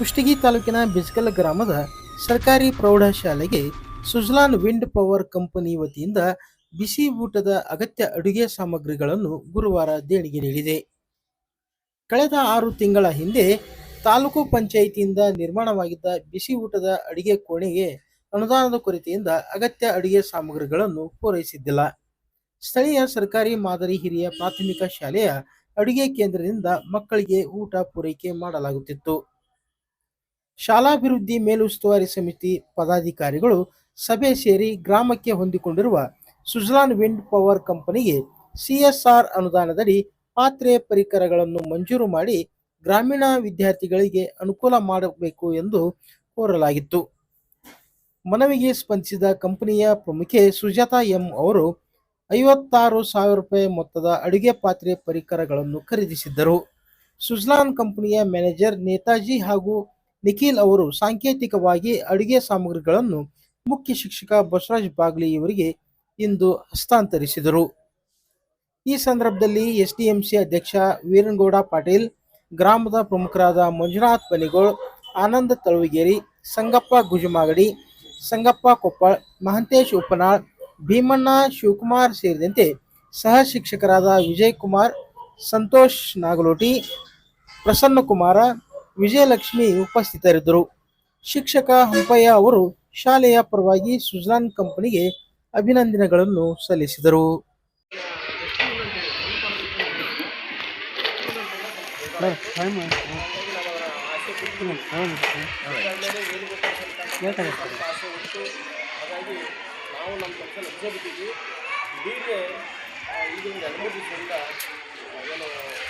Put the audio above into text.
ಕುಷ್ಟಗಿ ತಾಲೂಕಿನ ಬಿಜ್ಕಲ್ ಗ್ರಾಮದ ಸರ್ಕಾರಿ ಪ್ರೌಢಶಾಲೆಗೆ ಸುಜ್ಲಾನ್ ವಿಂಡ್ ಪವರ್ ಕಂಪನಿ ವತಿಯಿಂದ ಬಿಸಿ ಊಟದ ಅಗತ್ಯ ಅಡುಗೆ ಸಾಮಗ್ರಿಗಳನ್ನು ಗುರುವಾರ ದೇಣಿಗೆ ನೀಡಿದೆ. ಕಳೆದ ಆರು ತಿಂಗಳ ಹಿಂದೆ ತಾಲೂಕು ಪಂಚಾಯಿತಿಯಿಂದ ನಿರ್ಮಾಣವಾಗಿದ್ದ ಬಿಸಿ ಊಟದ ಅಡಿಗೆ ಕೋಣೆಗೆ ಅನುದಾನದ ಕೊರತೆಯಿಂದ ಅಗತ್ಯ ಅಡುಗೆ ಸಾಮಗ್ರಿಗಳನ್ನು ಪೂರೈಸಿದ್ದಿಲ್ಲ. ಸ್ಥಳೀಯ ಸರ್ಕಾರಿ ಮಾದರಿ ಹಿರಿಯ ಪ್ರಾಥಮಿಕ ಶಾಲೆಯ ಅಡುಗೆ ಕೇಂದ್ರದಿಂದ ಮಕ್ಕಳಿಗೆ ಊಟ ಪೂರೈಕೆ ಮಾಡಲಾಗುತ್ತಿತ್ತು. ಶಾಲಾಭಿವೃದ್ಧಿ ಮೇಲುಸ್ತುವಾರಿ ಸಮಿತಿ ಪದಾಧಿಕಾರಿಗಳು ಸಭೆ ಸೇರಿ ಗ್ರಾಮಕ್ಕೆ ಹೊಂದಿಕೊಂಡಿರುವ ಸುಜಲಾನ್ ವಿಂಡ್ ಪವರ್ ಕಂಪನಿಗೆ ಸಿಎಸ್ಆರ್ ಅನುದಾನದಡಿ ಪಾತ್ರೆ ಪರಿಕರಗಳನ್ನು ಮಂಜೂರು ಮಾಡಿ ಗ್ರಾಮೀಣ ವಿದ್ಯಾರ್ಥಿಗಳಿಗೆ ಅನುಕೂಲ ಮಾಡಬೇಕು ಎಂದು ಕೋರಲಾಗಿತ್ತು. ಮನವಿಗೆ ಸ್ಪಂದಿಸಿದ ಕಂಪನಿಯ ಪ್ರಮುಖೆ ಸುಜಾತಾ ಎಂ ಅವರು ಐವತ್ತಾರು ಸಾವಿರ ರೂಪಾಯಿ ಮೊತ್ತದ ಅಡುಗೆ ಪಾತ್ರೆ ಪರಿಕರಗಳನ್ನು ಖರೀದಿಸಿದ್ದರು. ಸುಜ್ಲಾನ್ ಕಂಪನಿಯ ಮ್ಯಾನೇಜರ್ ನೇತಾಜಿ ಹಾಗೂ ನಿಖಿಲ್ ಅವರು ಸಾಂಕೇತಿಕವಾಗಿ ಅಡುಗೆ ಸಾಮಗ್ರಿಗಳನ್ನು ಮುಖ್ಯ ಶಿಕ್ಷಕ ಬಸವರಾಜ್ ಬಾಗ್ಲಿ ಇವರಿಗೆ ಇಂದು ಹಸ್ತಾಂತರಿಸಿದರು. ಈ ಸಂದರ್ಭದಲ್ಲಿ ಎಸ್ಡಿಎಂಸಿ ಅಧ್ಯಕ್ಷ ವೀರನಗೌಡ ಪಾಟೀಲ್, ಗ್ರಾಮದ ಪ್ರಮುಖರಾದ ಮಂಜುನಾಥ್ ಬನಿಗೋಳ್ ಆನಂದ ತಳುವಿಗೇರಿ ಸಂಗಪ್ಪ ಗುಜುಮಾಗಡಿ, ಸಂಗಪ್ಪ ಕೊಪ್ಪಳ್, ಮಹಂತೇಶ್ ಉಪನಾಳ್ ಭೀಮಣ್ಣ ಶಿವಕುಮಾರ್ ಸೇರಿದಂತೆ ಸಹ ಶಿಕ್ಷಕರಾದ ವಿಜಯ್ ಕುಮಾರ್, ಸಂತೋಷ್ ನಾಗಲೋಟಿ ಪ್ರಸನ್ನ ಕುಮಾರ ವಿಜಯಲಕ್ಷ್ಮಿ ಉಪಸ್ಥಿತರಿದ್ದರು. ಶಿಕ್ಷಕ ಹಂಪಯ್ಯ ಅವರು ಶಾಲೆಯ ಪರವಾಗಿ ಸುಜಾನ್ ಕಂಪನಿಗೆ ಅಭಿನಂದನೆಗಳನ್ನು ಸಲ್ಲಿಸಿದರು. ನಾವು ನಮ್ಮ ಏನು